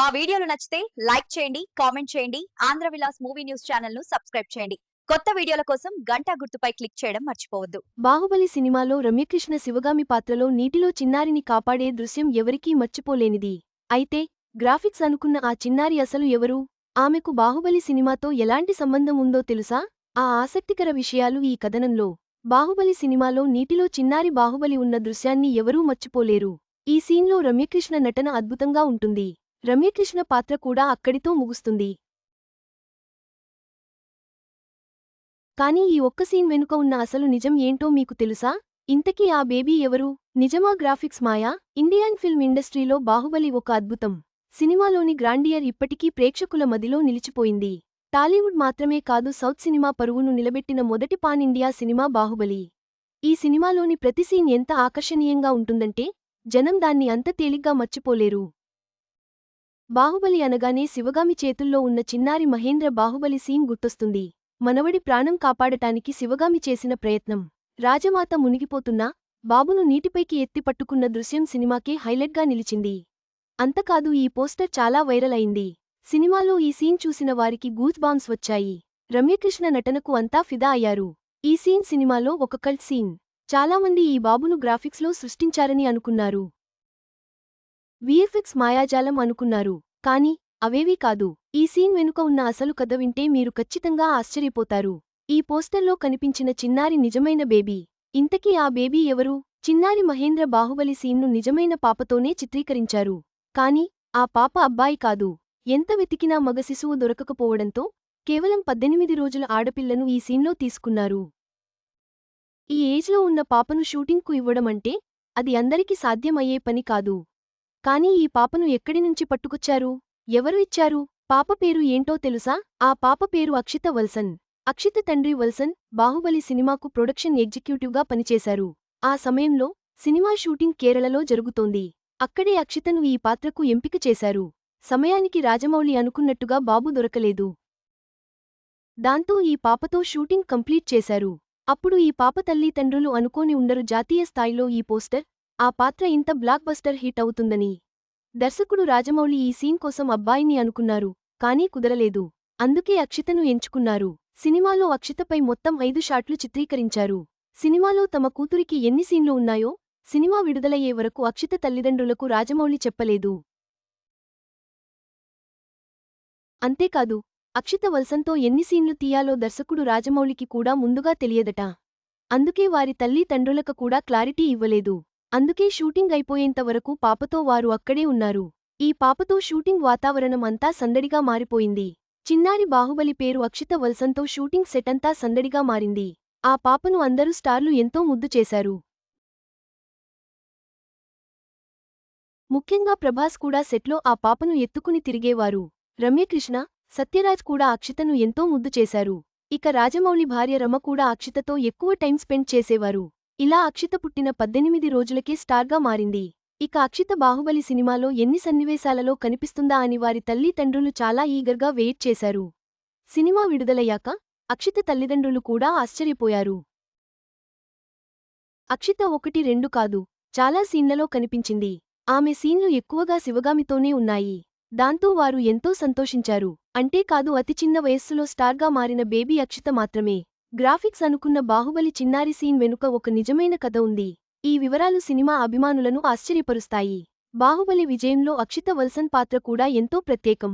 మా వీడియోలు నచ్చితే లైక్ చేయండి కామెంట్ చేయండి ఆంధ్ర విలాస్ మూవీ న్యూస్ ఛానల్ను సబ్స్క్రైబ్ చేయండి. కొత్త వీడియోల కోసం గంట గుర్తుపై క్లిక్ చేయడం మర్చిపోవద్దు. బాహుబలి సినిమాలో రమ్యకృష్ణ శివగామి పాత్రలో నీటిలో చిన్నారిని కాపాడే దృశ్యం ఎవరికీ మర్చిపోలేనిది. అయితే గ్రాఫిక్స్ అనుకున్న ఆ చిన్నారి అసలు ఎవరు? ఆమెకు బాహుబలి సినిమాతో ఎలాంటి సంబంధం ఉందో తెలుసా? ఆ ఆసక్తికర విషయాలు ఈ కథనంలో. బాహుబలి సినిమాలో నీటిలో చిన్నారి బాహుబలి ఉన్న దృశ్యాన్ని ఎవరూ మర్చిపోలేరు. ఈ సీన్లో రమ్యకృష్ణ నటన అద్భుతంగా ఉంటుంది. రమ్యకృష్ణ పాత్ర కూడా అక్కడితో ముగుస్తుంది. కానీ ఈ ఒక్క సీన్ వెనుక ఉన్న అసలు నిజం ఏంటో మీకు తెలుసా? ఇంతకీ ఆ బేబీ ఎవరు? నిజమా గ్రాఫిక్స్ మాయా? ఇండియన్ ఫిల్మ్ ఇండస్ట్రీలో బాహుబలి ఒక అద్భుతం. సినిమాలోని గ్రాండియర్ ఇప్పటికీ ప్రేక్షకుల మదిలో నిలిచిపోయింది. టాలీవుడ్ మాత్రమే కాదు సౌత్ సినిమా పరువును నిలబెట్టిన మొదటి పాన్ ఇండియా సినిమా బాహుబలి. ఈ సినిమాలోని ప్రతి సీన్ ఎంత ఆకర్షణీయంగా ఉంటుందంటే జనం దాన్ని అంత తేలిగ్గా మర్చిపోలేరు. బాహుబలి అనగానే శివగామి చేతుల్లో ఉన్న చిన్నారి మహేంద్ర బాహుబలి సీన్ గుర్తొస్తుంది. మనవడి ప్రాణం కాపాడటానికి శివగామి చేసిన ప్రయత్నం. రాజమాత మునిగిపోతున్నా బాబును నీటిపైకి ఎత్తి పట్టుకున్న దృశ్యం సినిమాకే హైలైట్గా నిలిచింది. అంతకాదు ఈ పోస్టర్ చాలా వైరల్ అయింది. సినిమాలో ఈ సీన్ చూసిన వారికి గూత్ బాంబ్స్ వచ్చాయి. రమ్యకృష్ణ నటనకు అంతా ఫిదా అయ్యారు. ఈ సీన్ సినిమాలో ఒక కల్ట్ సీన్. చాలామంది ఈ బాబును గ్రాఫిక్స్లో సృష్టించారని అనుకున్నారు. విఎఫ్ఎక్స్ మాయాజాలం అనుకున్నారు. కాని అవేవీ కాదు. ఈ సీన్ వెనుక ఉన్న అసలు కథ వింటే మీరు ఖచ్చితంగా ఆశ్చర్యపోతారు. ఈ పోస్టర్లో కనిపించిన చిన్నారి నిజమైన బేబీ. ఇంతకీ ఆ బేబీ ఎవరు? చిన్నారి మహేంద్ర బాహుబలి సీన్ను నిజమైన పాపతోనే చిత్రీకరించారు. కాని ఆ పాప అబ్బాయి కాదు. ఎంత వెతికినా మగ శిశువు దొరకకపోవడంతో కేవలం పద్దెనిమిది రోజుల ఆడపిల్లను ఈ సీన్లో తీసుకున్నారు. ఈ ఏజ్లో ఉన్న పాపను షూటింగ్కు ఇవ్వడమంటే అది అందరికీ సాధ్యమయ్యే పని కాదు. కాని ఈ పాపను ఎక్కడి నుంచి పట్టుకొచ్చారు? ఎవరు ఇచ్చారు? పాప పేరు ఏంటో తెలుసా? ఆ పాప పేరు అక్షిత వల్సన్. అక్షిత తండ్రి వల్సన్ బాహుబలి సినిమాకు ప్రొడక్షన్ ఎగ్జిక్యూటివ్గా పనిచేశారు. ఆ సమయంలో సినిమా షూటింగ్ కేరళలో జరుగుతోంది. అక్కడే అక్షితను ఈ పాత్రకు ఎంపిక చేశారు. సమయానికి రాజమౌళి అనుకున్నట్టుగా బాబు దొరకలేదు. దాంతో ఈ పాపతో షూటింగ్ కంప్లీట్ చేశారు. అప్పుడు ఈ పాప తల్లి తండ్రులు అనుకోని ఉండరు జాతీయ స్థాయిలో ఈ పోస్టర్ ఆ పాత్ర ఇంత బ్లాక్ బస్టర్ హిట్ అవుతుందని. దర్శకుడు రాజమౌళి ఈ సీన్ కోసం అబ్బాయిని అనుకున్నారు కానీ కుదరలేదు. అందుకే అక్షితను ఎంచుకున్నారు. సినిమాలో అక్షితపై మొత్తం ఐదు షాట్లు చిత్రీకరించారు. సినిమాలో తమ కూతురికి ఎన్ని సీన్లు ఉన్నాయో సినిమా విడుదలయ్యే వరకు అక్షిత తల్లిదండ్రులకు రాజమౌళి చెప్పలేదు. అంతేకాదు అక్షిత వల్సంతో ఎన్ని సీన్లు తీయాలో దర్శకుడు రాజమౌళికి కూడా ముందుగా తెలియదట. అందుకే వారి తల్లి తండ్రులకు కూడా క్లారిటీ ఇవ్వలేదు. అందుకే షూటింగ్ అయిపోయేంత వరకు పాపతో వారు అక్కడే ఉన్నారు. ఈ పాపతో షూటింగ్ వాతావరణం అంతా సందడిగా మారిపోయింది. చిన్నారి బాహుబలి పేరు అక్షిత వల్సంతో షూటింగ్ సెటంతా సందడిగా మారింది. ఆ పాపను అందరూ స్టార్లు ఎంతో ముద్దు చేశారు. ముఖ్యంగా ప్రభాస్ కూడా సెట్లో ఆ పాపను ఎత్తుకుని తిరిగేవారు. రమ్యకృష్ణ సత్యరాజ్ కూడా అక్షితను ఎంతో ముద్దు చేశారు. ఇక రాజమౌళి భార్య రమ కూడా అక్షితతో ఎక్కువ టైం స్పెండ్ చేసేవారు. ఇలా అక్షిత పుట్టిన పద్దెనిమిది రోజులకే స్టార్గా మారింది. ఇక అక్షిత బాహుబలి సినిమాలో ఎన్ని సన్నివేశాలలో కనిపిస్తుందా అని వారి తల్లి తండ్రులు చాలా ఈగర్గా వెయిట్ చేశారు. సినిమా విడుదలయ్యాక అక్షిత తల్లిదండ్రులు కూడా ఆశ్చర్యపోయారు. అక్షిత ఒకటి రెండు కాదు చాలా సీన్లలో కనిపించింది. ఆమె సీన్లు ఎక్కువగా శివగామితోనే ఉన్నాయి. దాంతో వారు ఎంతో సంతోషించారు. అంటే కాదు అతి చిన్న వయస్సులో స్టార్గా మారిన బేబీ అక్షిత మాత్రమే. గ్రాఫిక్స్ అనుకున్న బాహుబలి చిన్నారి సీన్ వెనుక ఒక నిజమైన కథ ఉంది. ఈ వివరాలు సినిమా అభిమానులను ఆశ్చర్యపరుస్తాయి. బాహుబలి విజయంలో అక్షిత వల్సన్ పాత్ర కూడా ఎంతో ప్రత్యేకం.